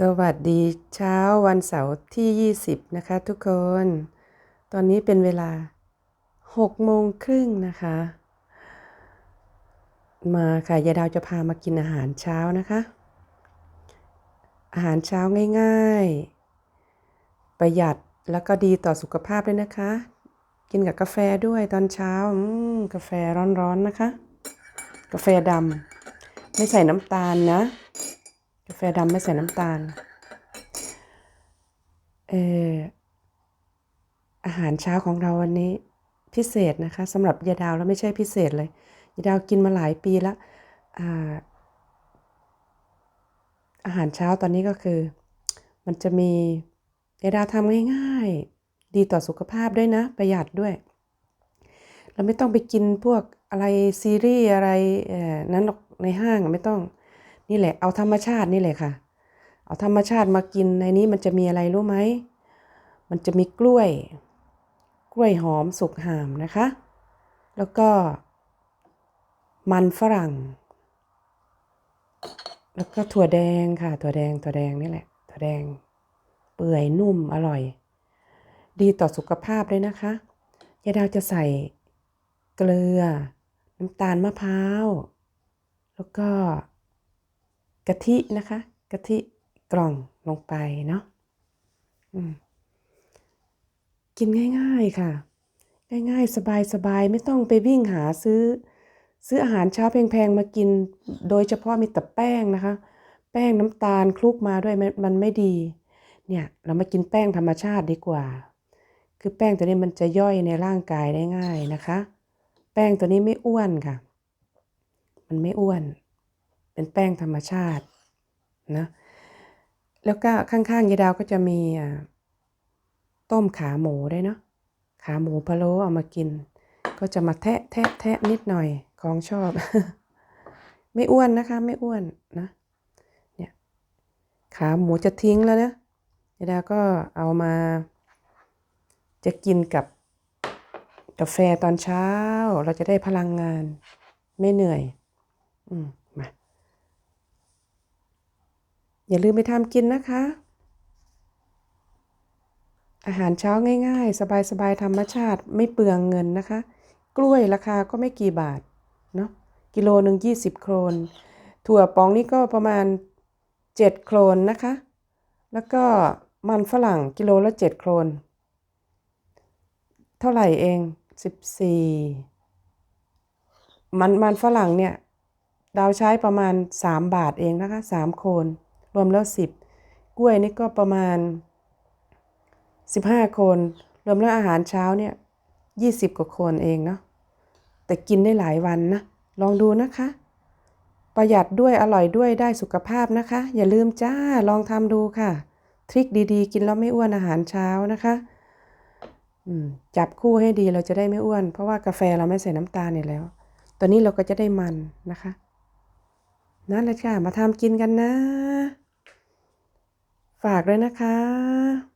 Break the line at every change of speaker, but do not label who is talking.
สวัสดีเช้าวันเสาร์ที่ 20 นะคะทุกคน ตอนนี้เป็นเวลา6โมงครึ่งนะคะ มาค่ะยายดาวจะพามากินอาหารเช้านะคะ อาหารเช้าง่ายๆ ประหยัดแล้วก็ดีต่อสุขภาพด้วยนะคะ กินกับกาแฟด้วยตอนเช้าอืกาแฟร้อนๆนะคะ กาแฟดำไม่ใส่น้ำตาลนะ กาแฟดำไม่ใส่น้ำตาล เอออาหารเช้าของเราวันนี้พิเศษนะคะสำหรับยายดาวแล้วไม่ใช่พิเศษเลยยายดาวกินมาหลายปีล้วอาอาหารเช้าตอนนี้ก็คือ มันจะมียายดาวทำง่ายๆ ดีต่อสุขภาพด้วยนะ ประหยัดด้วย เราไม่ต้องไปกินพวกอะไรซีรีส์อะไรนั้นหรอกในห้างไม่ต้อง นี่แหละ เอาธรรมชาตินี่แหละค่ะ เอาธรรมชาติมากินในนี้มันจะมีอะไรรู้ไหม มันจะมีกล้วย กล้วยหอมสุกหามนะคะ แล้วก็ มันฝรั่ง แล้วก็ถั่วแดงค่ะ ถั่วแดง ถั่วแดงนี่แหละ ถั่วแดง เปื่อยนุ่มอร่อย ดีต่อสุขภาพเลยนะคะยายดาวจะใส่เกลือ น้ำตาลมะพร้าว แล้วก็ กะทินะคะกะทิกล่องลงไปเนาะกินง่าย ๆค่ะ ง่ายๆสบายๆไม่ต้องไปวิ่งหาซื้อ ซื้ออาหารเช้าแพงๆมากิน โดยเฉพาะมีแต่แป้งนะคะ แป้งน้ำตาลคลุกมาด้วยมันไม่ดี เนี่ย เรามากินแป้งธรรมชาติดีกว่า คือแป้งตัวนี้มันจะย่อยในร่างกายได้ง่ายนะคะ แป้งตัวนี้ไม่อ้วนค่ะ มันไม่อ้วน เป็นแป้งธรรมชาตินะแล้วก็ข้างๆยายดาวก็จะมีต้มขาหมูด้วยเนาะขาหมูพะโล้เอามากิน ก็จะมาแทะแทะแทะนิดหน่อยของชอบ ไม่อ้วนนะคะ ไม่อ้วนนะเนี่ยขาหมูจะทิ้งแล้วนะยายดาวก็เอามา จะกินกับกาแฟตอนเช้า เราจะได้พลังงาน ไม่เหนื่อย อืม มา อย่าลืมไปทำกินนะคะ อาหารเช้าง่ายๆ สบายๆธรรมชาติไม่เปลืองเงินนะคะ กล้วยราคาก็ไม่กี่บาทเนาะกิโลหนึ่งยี่สิบโครน ถั่วปองนี่ก็ประมาณเจ็ดโครนนะคะ แล้วก็มันฝรั่งกิโลละเจ็ดโครน เท่าไหร่เองสิบสี่มันมันฝรั่งเนี่ย ดาวใช้ประมาณสามบาทเองนะคะสามโครน รวมแล้วสิบกล้วยนี่ก็ประมาณสิบห้าโคน รวมแล้วอาหารเช้าเนี่ยยี่สิบกว่าโคนเองเนาะแต่กินได้หลายวันนะ ลองดูนะคะ ประหยัดด้วยอร่อยด้วยได้สุขภาพนะคะ อย่าลืมจ้าลองทำดูค่ะ ทริคดีๆ กินแล้วไม่อ้วนอาหารเช้านะคะจับคู่ให้ดีเราจะได้ไม่อ้วน เพราะว่ากาแฟเราไม่ใส่น้ำตาลเนี่ยแล้ว ตอนนี้เราก็จะได้มันนะคะ นั่นแหละค่ะ มาทำกินกันนะ ฝากด้วยนะคะ